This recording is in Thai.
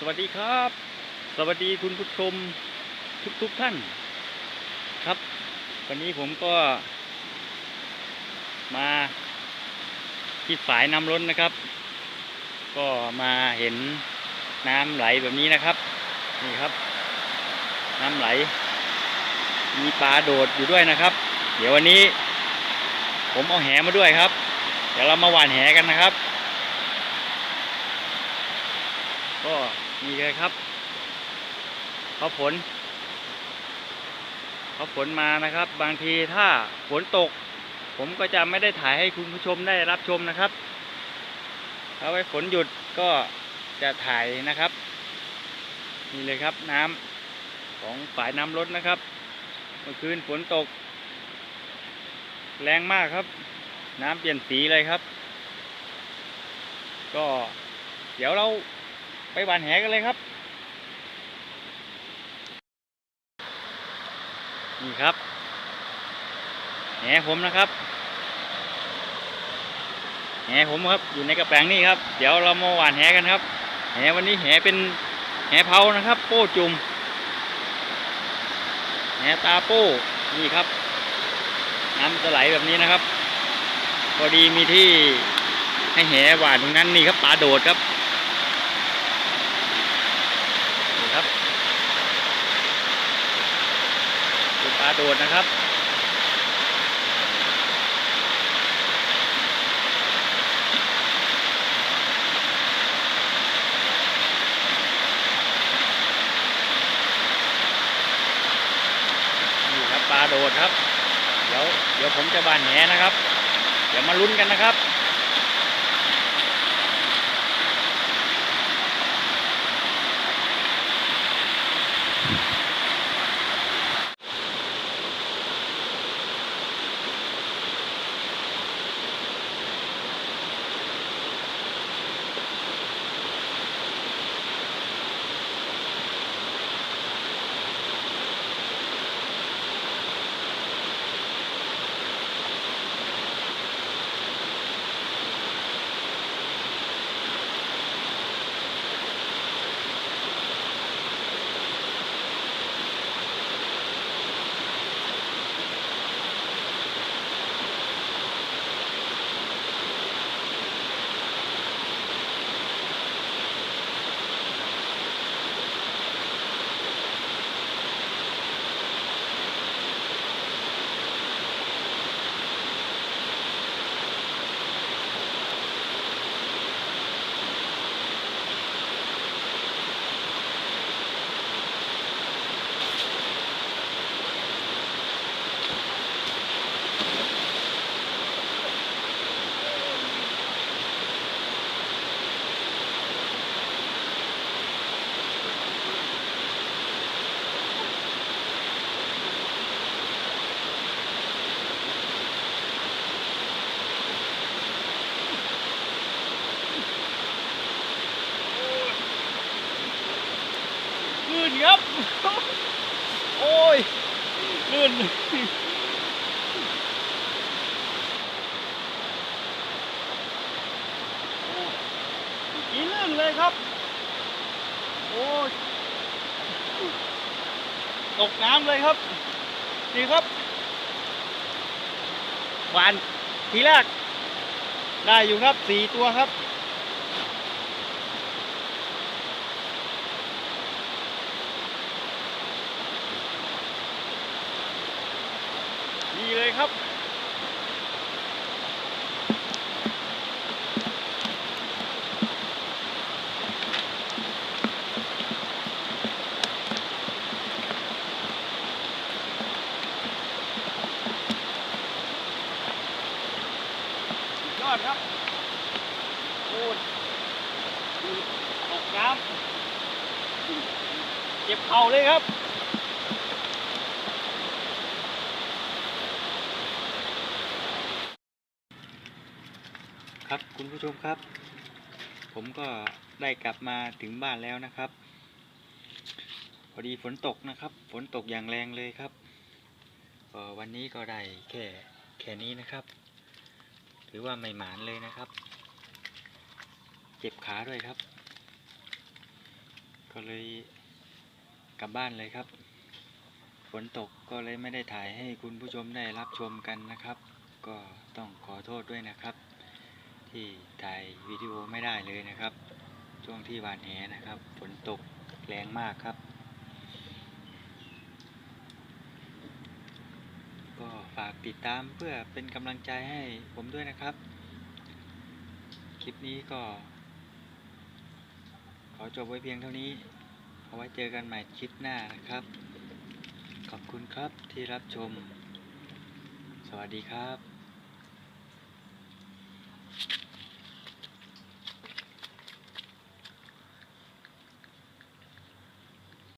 สวัสดีครับ สวัสดีคุณผู้ชมทุกทุกๆท่าน ครับ วันนี้ผมก็ มาที่ฝายน้ำล้นนะครับ ก็มาเห็นน้ำไหลแบบนี้นะครับ นี่ครับ น้ำไหล มีปลาโดดอยู่ด้วยนะครับ เดี๋ยววันนี้ ผมเอาแหมาด้วยครับ เดี๋ยวเรามาหว่านแหกันนะครับก็ มีเลยครับเขาฝนเขาฝนมานะครับ บางทีถ้าฝนตก ผมก็จะไม่ได้ถ่ายให้คุณผู้ชมได้รับชมนะครับเอาไว้ฝนหยุดก็จะถ่ายนะครับ นี่เลยครับน้ำของฝายน้ำลดนะครับ เมื่อคืนฝนตก แรงมากครับ น้ำเปลี่ยนสีเลยครับ ก็เดี๋ยวเรา ไปหวานแหกันเลยครับ นี่ครับ แหผมนะครับ แหผมครับ อยู่ในกระแปงนี่ครับ เดี๋ยวเรามาหวานแหกันครับ แหวันนี้แหเป็นแหเผานะครับ โป้จุ่ม แหตาโป้นี่ครับ น้ำจะไหลแบบนี้นะครับพอดีมีที่ให้แหหวานตรงนั้นนี่ครับปลาโดดครับ นี่ครับดูปลาโดดนะครับนี่ครับปลาโดดครับ เดี๋ยวเดี๋ยวผมจะบานแหนะครับ เดี๋ยวมาลุ้นกันนะครับ ครับ โอ้ยลื่นอีลื่นเลยครับ โอ้ยตกน้ำเลยครับนี่ครับหวานทีแรกได้อยู่ครับสี่ตัวครับ ดีเลยครับสุดยอดครับโอ้ยตกน้ำเจ็บเข่าเลยครับ ครับคุณผู้ชมครับ ผมก็ได้กลับมาถึงบ้านแล้วนะครับ พอดีฝนตกนะครับ ฝนตกอย่างแรงเลยครับวันนี้ก็ได้แค่แค่นี้นะครับ ถือว่าไม่หมานเลยนะครับ เจ็บขาด้วยครับ ก็เลยกลับบ้านเลยครับ ฝนตกก็เลยไม่ได้ถ่ายให้คุณผู้ชมได้รับชมกันนะครับ ก็ต้องขอโทษด้วยนะครับ ที่ถ่ายวิดีโอไม่ได้เลยนะครับ ช่วงที่หวานแหนะครับฝนตกแรงมากครับ ก็ฝากติดตามเพื่อเป็นกำลังใจให้ผมด้วยนะครับ คลิปนี้ก็ ขอจบไว้เพียงเท่านี้ เอาไว้เจอกันใหม่คลิปหน้านะครับ ขอบคุณครับที่รับชม สวัสดีครับ